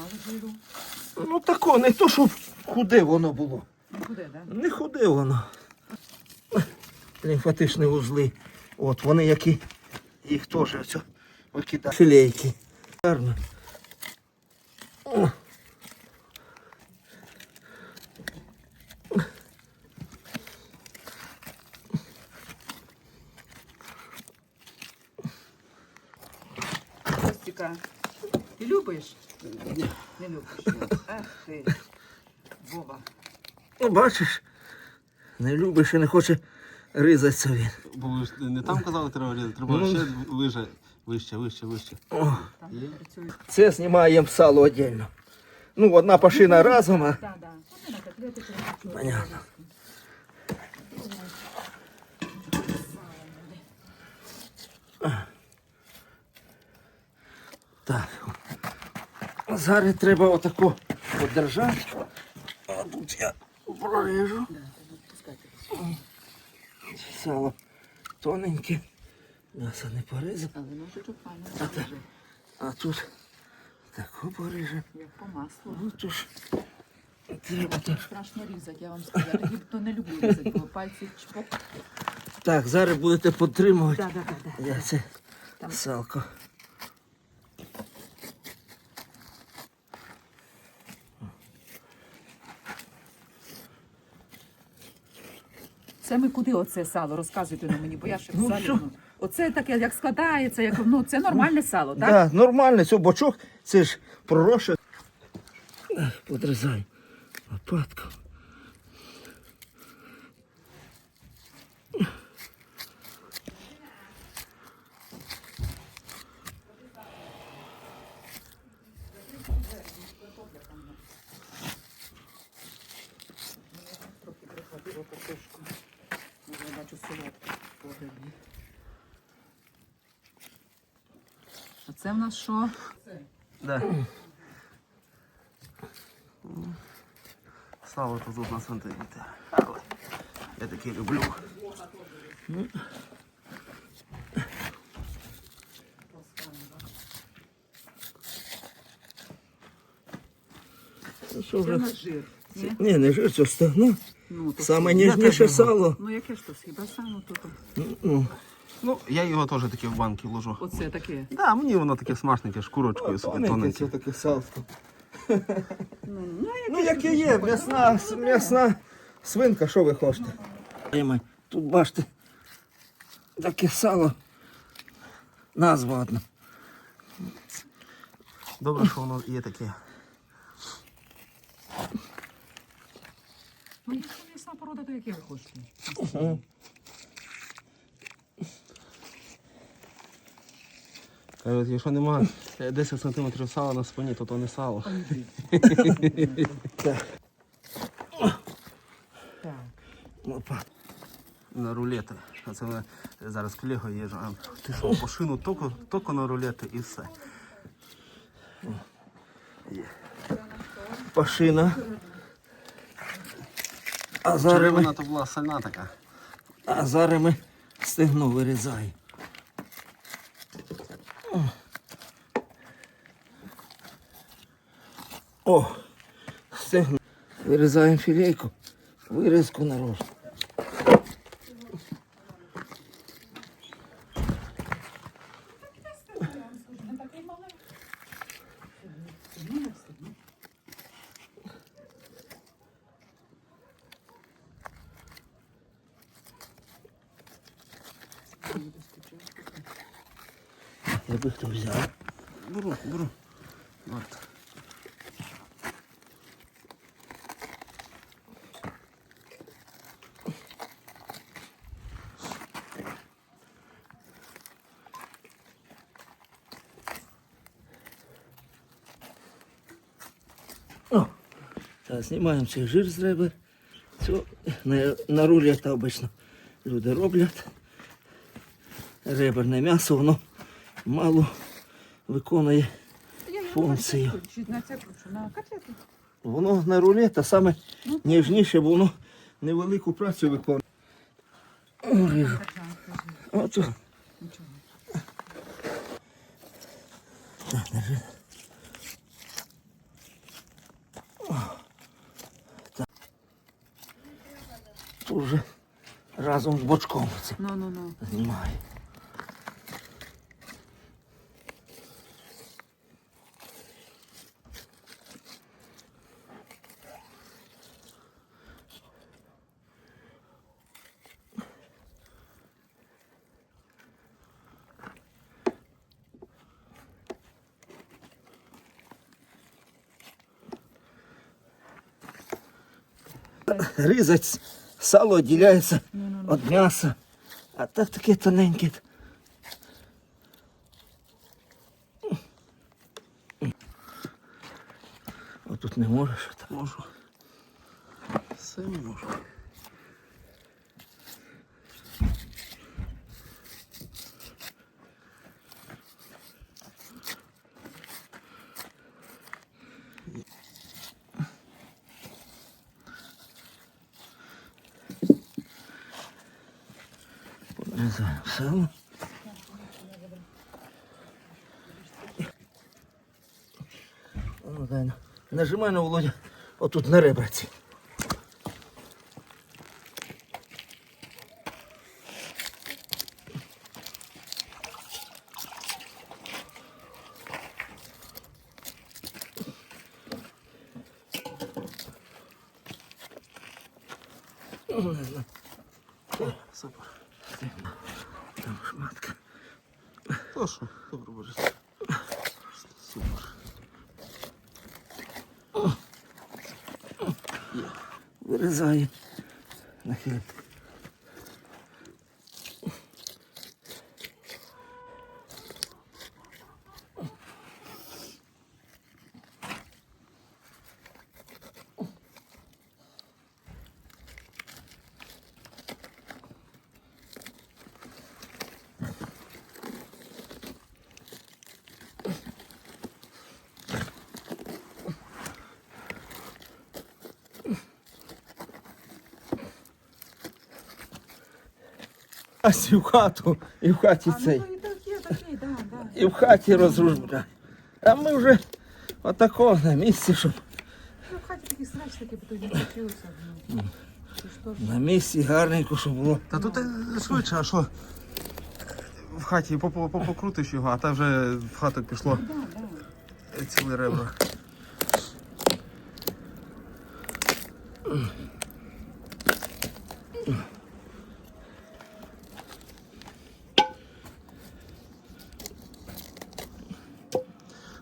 мало жиру. Ну тако, не то, щоб худе воно було. Худе, так? да? Не худе воно. Лімфатичні вузли. От вони які. Їх теж викидають. Філейки. Гарно. О. Костіка, ти любиш? Не любиш. Ти. Ну, бачиш, не любиш і не хоче ризатися він. Бо ви ж не там казали, треба різати, треба Ну. ще вище, вище, вище, вище. О, це знімаємо сало віддільно. Ну, одна пашина разом, а Так, так. Понятно. Так. Зараз треба отако подержати. А тут я прорежу. Сало тоненьке. М'ясо не порізав. Але ножичок файно А А тут тако поріжемо. як по маслу. Ну то ж треба так. Страшно різати, я вам скажу. Я то не люблю різати, бо пальці чпок. Так, зараз будете підтримувати. Так, так, так. Я це салко. Це ми куди оце сало? Розказуйте на мені, бо я ще в Ну, що? ну. Оце таке, як складається, як ну це нормальне сало, так? Так, да, нормально, це бочок, це ж пророше. Подрізай лопатку. А це в нас що? Да. Сало тут тут на сантиметр. Але я таке люблю. Ну, що Це вже? Ні? Ні, не жир, це стегно. Ну, то Саме що? ніжніше сало. Ну яке ж то хіба сало тут? Ну, Ну, я його теж таке в банки ложу. Оце таке. Да, мені воно таке смачненьке, шкурочкою собі тоненьке. таке салко. Ну, ну, Ну, яке є, м'ясна, м'ясна свинка, що ви хочете? Еймай, Тут бачите, таке сало. Назва одна. Добре, що воно є таке. Ну, якщо то яке ви хочете? Кажуть, якщо нема е, 10 см сала на спині, то то не сало. Так. На рулети. А це ми зараз колега їжджу. Ти що, по шину тільки, тільки на рулети і все. Пашина. А зараз ми, то була сильна така. а зараз ми стегно вирізаємо. О, стегно. Вирізаємо філейку, вирізку наружу. би хто взяв. Беру, беру. От. О, так, знімаємо цей жир з ребер. Це на, на рулі та обично люди роблять. Реберне м'ясо, воно мало виконує функцію. Воно на рулі, та саме ніжніше, бо воно невелику працю виконує. Ото. Так. Тут же разом з бочком ну, ну, ну. знімає. Різать сало відділяється від м'яса, а так таке тоненьке. Отут не можеш. Так. Можу. Все можу. Сало. Нажимай на Володя, отут на ребраці. Супер. Там шматка. То що? Добре, Борис. Супер. Вирізаю. Нахил. Ась і в хату, і в хаті цей. ну, і так є, такий, да, да. І в хаті розружбля. А ми вже отако на місці, щоб Ну, в хаті такий срач такий, бо тоді включилося. Ну. Ж на місці гарненько, щоб було. Та тут е, швидше, а що? В хаті попо- попо- покрутиш його, а та вже в хату пішло ціле ребра.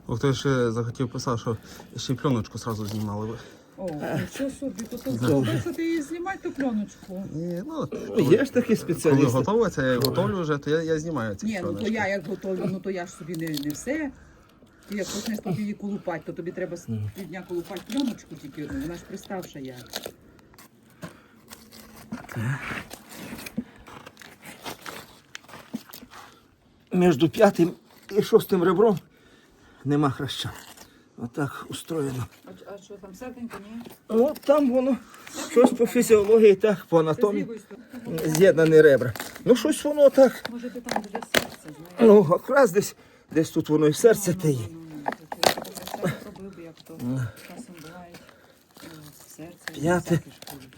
О, хтось ще захотів писати, що ще й пленочку сразу знімали ви. О, нічого собі, то ти її знімати ту пленочку. Ні, ну, Ну, Є ж такі коли спеціалісти. готовиться, я її готовлю вже, то я, я знімаю ці Ні, ну то пленочки. я як готовлю, ну то я ж собі не, не все. Ти як почнеш тут її колупати, то тобі треба з півдня колупати пленочку тільки одну, вона ж приставша як. Між п'ятим і шостим ребром нема хреща. Отак устроєно. А, а що там, серденько, ні? Ну, там воно щось по фізіології, так, по анатомії. З'єднані ребра. Ну, щось воно так. Може ти там біля серця, знаєш. Ну, якраз десь, десь тут воно і в серце те є. Ну, ну, е, П'яте.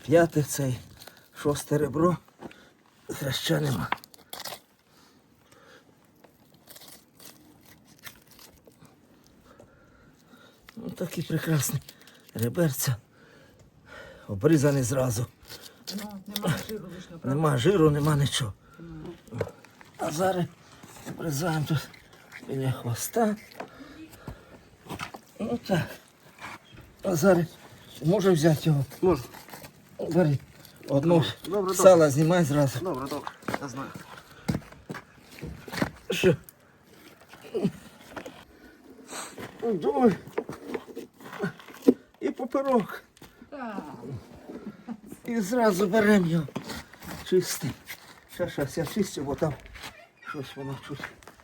П'яте цей, шосте ребро. Хреща нема. Такі прекрасні реберця. Обрізані зразу. Ну, немає жиру лишнього. Нема жиру, нема нічого. А зараз обрізаємо тут біля хвоста. Ну так. А зараз може взяти його. Можу. Бери. Одну Добре, сало знімай зразу. Добре, добре, я знаю. Що? Давай. Так. І зразу беремо його. Чистий. Щас, щас я чистю, бо там щось воно чуть